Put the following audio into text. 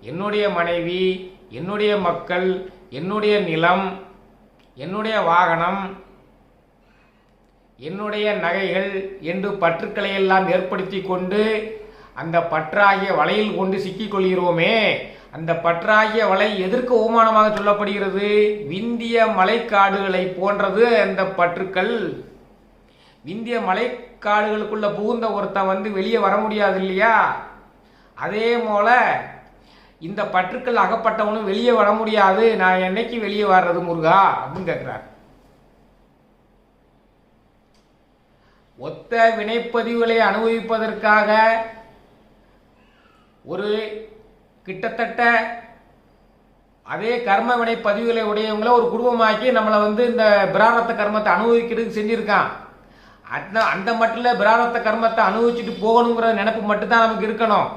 என்னுடைய மனைவி என்னுடைய மக்கள் என்னுடைய நிலம் என்னுடைய வாகனம் என்னுடைய நகைகள் என்று பற்றுக்களை எல்லாம் ஏற்படுத்தி கொண்டு அந்த பற்றாகிய வலையில் கொண்டு சிக்கிக்கொள்கிறோமே அந்த பற்றாகிய வலை எதற்கு ஓமானமாக சொல்லப்படுகிறது? விந்திய மலைக்காடுகளை போன்றது அந்த பற்றுக்கள். விந்திய மலைக்காடுகளுக்குள்ள புகுந்த ஒருத்தன் வந்து வெளியே வர முடியாது இல்லையா? அதே போல இந்த பற்றுக்கள் அகப்பட்டவனும் வெளியே வர முடியாது. நான் என்னைக்கு வெளியே வர்றது முருகா? அப்படின்னு கேட்குறார் ஒத்த வினைப்பதிவுகளை அனுபவிப்பதற்காக ஒரு கிட்டத்தட்ட அதே கர்ம வினை பதிவுகளை உடையவங்கள ஒரு குடும்பமாக்கி நம்மளை வந்து இந்த பிராரத்த கர்மத்தை அனுபவிக்கிறதுக்கு செஞ்சுருக்கான். அந்த அந்த மட்டில் பிராரத்த கர்மத்தை அனுபவிச்சுட்டு போகணுங்கிற நினைப்பு மட்டும்தான் நமக்கு இருக்கணும்.